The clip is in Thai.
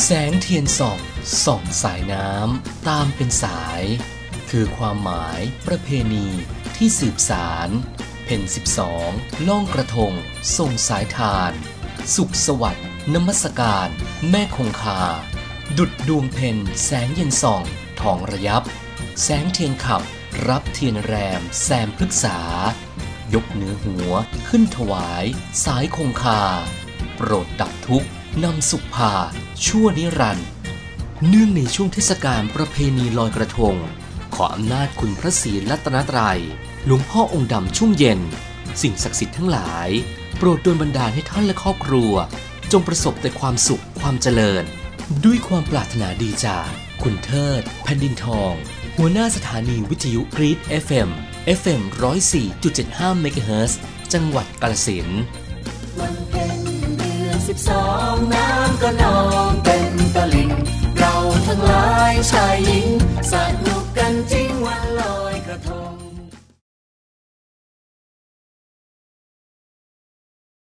แสงเทียนส่องส่องสายน้ำตามเป็นสาย คือความหมายประเพณีที่สืบสารเพ่นสิบสองล่องกระทงส่งสายทาน สุขสวัสดิ์นมัสการ แม่คงคา ดุดดวงเพนแสงเย็นส่องทองระยับ แสงเทียนขับ รับเทียนแรม แซมพฤกษา ยกเนื้อหัวขึ้นถวาย สายคงคา โปรดดับทุกข์ นำสุขพา ชั่วนิรันด์เนื่องในช่วงเทศกาลประเพณีลอยกระทง ขออำนาจคุณพระศรีรัตนตรัย หลวงพ่อองค์ดำช่วงเย็น สิ่งศักดิ์สิทธิ์ทั้งหลาย โปรดดลบันดาลให้ท่านและครอบครัว จงประสบแต่ความสุขความเจริญ ด้วยความปรารถนาดีจากคุณเทิด แผ่นดินทอง หัวหน้าสถานีวิทยุกรีด FM FM 104.75เมกะเฮิร์จังหวัดกาฬสินธุ์ สิบสองน้ำก็นองเต็มตลิ่ง เราทั้งหลายชายหญิงสาธุ